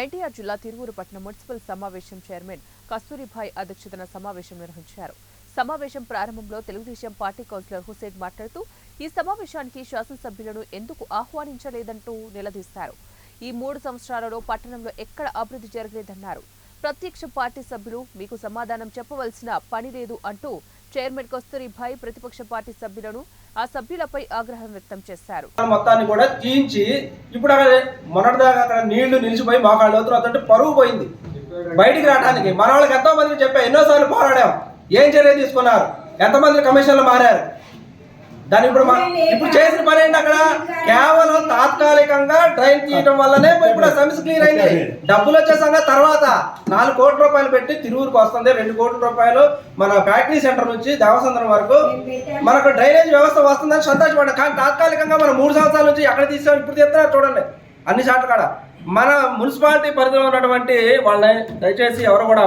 ఎన్టీఆర్ జిల్లా తిరువురు మున్సిపల్ సమావేశం చైర్మన్ కస్తూరిభాయ్ అధ్యక్షతన సమావేశం నిర్వహించారు. సమావేశం ప్రారంభంలో తెలుగుదేశం పార్టీ కౌన్సిలర్ హుసేన్ మాట్లాడుతూ ఈ సమావేశానికి శాసనసభ్యులను ఎందుకు ఆహ్వానించలేదంటూ నిలదీశారు. ఈ మూడు సంవత్సరాలలో పట్టణంలో ఎక్కడ అభివృద్ధి జరగలేదన్నారు. ప్రత్యక్ష పార్టీ సభ్యులు మీకు సమాధానం చెప్పవలసిన పని లేదు అంటూ చైర్మన్ కస్తూరిభాయ్ ప్రతిపక్ష పార్టీ సభ్యులను ఆ సభ్యులపై ఆగ్రహం వ్యక్తం చేశారు. మొత్తాన్ని కూడా తీయించి ఇప్పుడు అక్కడ మొన్నటిదాకా అక్కడ నీళ్ళు నిలిచిపోయి మోకాళ్ళు లోతులు అవుతుంటే పరువు పోయింది. బయటికి రావడానికి మన వాళ్ళకి ఎంతో మందికి చెప్పా ఎన్నోసార్లు పోరాడాం. ఏం చర్య తీసుకున్నారు? ఎంతమంది కమిషన్లు మారారు? దాని ఇప్పుడు ఇప్పుడు చేసిన పని ఏంటి అక్కడ? కేవలం తాత్కాలికంగా డ్రైన్ తీయడం వల్లనే ఇప్పుడు సమస్య క్లియర్ అయింది డబ్బులు వచ్చే తర్వాత నాలుగు కోట్ల రూపాయలు పెట్టి తిరువురుకు వస్తుంది. రెండు కోట్ల రూపాయలు మన ఫ్యాక్టరీ సెంటర్ నుంచి దేవసంద్రం వరకు మనకు డ్రైనేజ్ వ్యవస్థ వస్తుందని సంతోషపడ్డా. కానీ తాత్కాలికంగా మనం మూడు సంవత్సరాల నుంచి ఎక్కడ తీసాం? ఇప్పుడు తీస్తున్నారు చూడండి. అన్ని చోట్ల కాడ. మన మున్సిపాలిటీ పరిధిలో ఉన్నటువంటి వాళ్ళని దయచేసి ఎవరు కూడా